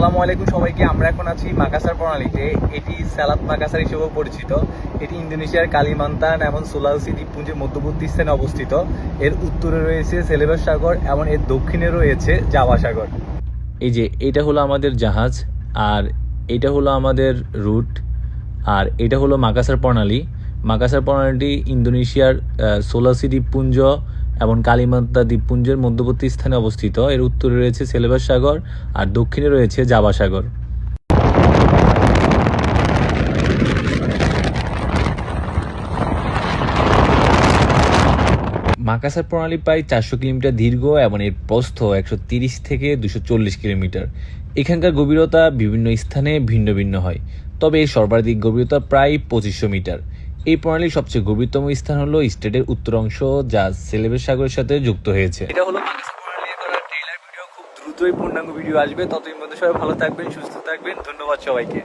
আসসালামু আলাইকুম সবাইকে। আমরা এখন আছি মাকাসার প্রণালীতে। এটি সালাত মাকাসার হিসেবেও পরিচিত। এটি ইন্দোনেশিয়ার কালিমান্তান এবং সোলাউসি দ্বীপপুঞ্জের মধ্যবর্তী স্থানে অবস্থিত। এর উত্তরে রয়েছে সেলেবাস সাগর এবং এর দক্ষিণে রয়েছে জাভা সাগর। এই যে, এটা হলো আমাদের জাহাজ, আর এটা হলো আমাদের রুট, আর এটা হলো মাকাসার প্রণালী। মাকাসার প্রণালীটি ইন্দোনেশিয়ার সোলাসি দ্বীপপুঞ্জ এবং কালিমান্তা দ্বীপপুঞ্জের মধ্যবর্তী স্থানে অবস্থিত। এর উত্তরে রয়েছে সেলেবাস সাগর আর দক্ষিণে রয়েছে জাভা সাগর। মাকাসার প্রণালী প্রায় চারশো কিলোমিটার দীর্ঘ এবং এর প্রস্থ একশো তিরিশ থেকে দুশো চল্লিশ কিলোমিটার। এখানকার গভীরতা বিভিন্ন স্থানে ভিন্ন ভিন্ন হয়, তবে এর সর্বাধিক গভীরতা প্রায় পঁচিশশো মিটার। এই প্রণালীর সবচেয়ে গভীরতম স্থান হলো স্টেটের উত্তর অংশ, যা সেলেবের সাগরের সাথে যুক্ত হয়েছে। এটা হলো দ্রুতই পূর্ণাঙ্গ ভিডিও আসবে। ততই মধ্যে সবাই ভালো থাকবেন, সুস্থ থাকবেন। ধন্যবাদ সবাইকে।